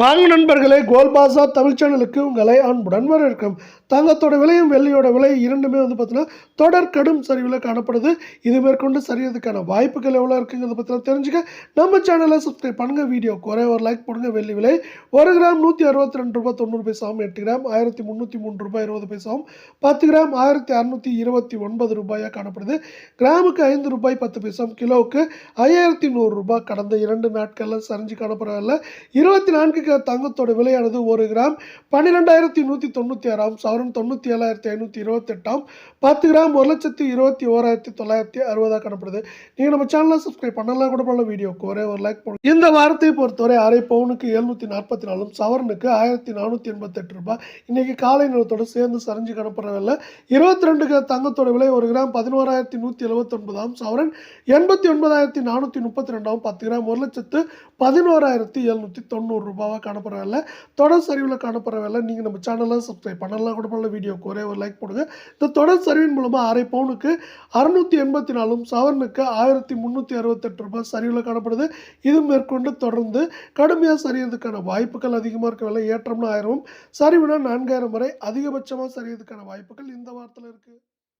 வாங்க நண்பர்களே கோல்பாசா தமிழ் சேனலுக்கு உங்களை அன்புடன் வரவேற்கும். தங்கத்தோட விலையும் வெள்ளியோட விலை இரண்டுமே வந்து பார்த்தீங்கன்னா தொடர் கடும் சரிவில் காணப்படுது. இது மேற்கொண்டு சரியதுக்கான வாய்ப்புகள் எவ்வளோ இருக்குங்கிறத பற்றி தெரிஞ்சுக்க நம்ம சேனலை சப்ஸ்கிரைப் பண்ணுங்கள் வீடியோ குறைய ஒரு லைக் போடுங்க. வெள்ளி விலை ஒரு கிராம் நூற்றி அறுபத்தி ரெண்டு ரூபாய் தொண்ணூறு பைசாவும் எட்டு கிராம் ஆயிரத்தி முந்நூற்றி மூணு ரூபாய் இருபது பைசாவும் பத்து கிராம் ஆயிரத்தி அறுநூற்றி இருபத்தி ஒன்பது ரூபாயாக காணப்படுது. கிராமுக்கு ஐந்து ரூபாய் பத்து பைசாவும் கிலோவுக்கு ஐயாயிரத்தி நூறு ரூபாய் கடந்த இரண்டு நாட்களில் சரிஞ்சு காணப்படவில்லை இருபத்தி நான்கு இருக்கிற தங்கத்தோட விலையானது ஒரு கிராம் பன்னிரெண்டாயிரத்தி நூற்றி தொண்ணூற்றி ஆறாம் சவரன் தொண்ணூற்றி ஏழாயிரத்தி ஐநூற்றி இருபத்தெட்டாம். பத்து கிராம் ஒரு லட்சத்தி இருபத்தி ஓராயிரத்தி தொள்ளாயிரத்தி அறுபதாக காணப்படுது. நீங்கள் நம்ம சேனலை சப்ஸ்கிரைப் பண்ணலாம் கூட பண்ணலாம் வீடியோக்கு ஒரே ஒரு லைக் போடுங்க. இந்த வாரத்தை பொறுத்தவரை அரை பவுனுக்கு எழுநூற்றி நாற்பத்தி நாலும் சவரனுக்கு ஆயிரத்தி நானூற்றி எண்பத்தெட்டு ரூபாய். இன்னைக்கு காலை நிலத்தோடு சேர்ந்து சரிஞ்சு காணப்படவில்லை இருபத்தி ரெண்டு கிலோ தங்கத்தோட விலை ஒரு கிராம் பதினோராயிரத்தி நூற்றி எழுபத்தொன்பதாம் சவரன் எண்பத்தி ஒன்பதாயிரத்தி நானூற்றி முப்பத்தி ரெண்டாம். பத்து கிராம் ஒரு லட்சத்து பதினோராயிரத்தி எழுநூற்றி தொண்ணூறு ரூபாவாக காணப்படவில்லை தொடர் சரிவில் காணப்படவில்லை நீங்கள் நம்ம சேனலை சப்ஸ்கிரைப் பண்ணலாம் கூட பண்ணல வீடியோக்கு ஒரே ஒரு லைக் போடுங்க. இந்த தொடர் சரிவின் மூலமாக அரை பவுனுக்கு அறுநூற்றி எண்பத்தி நாலும் சவரனுக்கு ஆயிரத்தி முந்நூற்றி அறுபத்தெட்டு ரூபாய் சரிவில் காணப்படுது. இது மேற்கொண்டு தொடர்ந்து கடுமையாக சரியறதுக்கான வாய்ப்புகள் அதிகமாக இருக்கவில்லை ஏற்றம்னா ஆயிரமும் சரிவுனா நான்காயிரம் வரை அதிகபட்சமாக சரியறதுக்கான வாய்ப்புகள் இந்த வாரத்தில் இருக்குது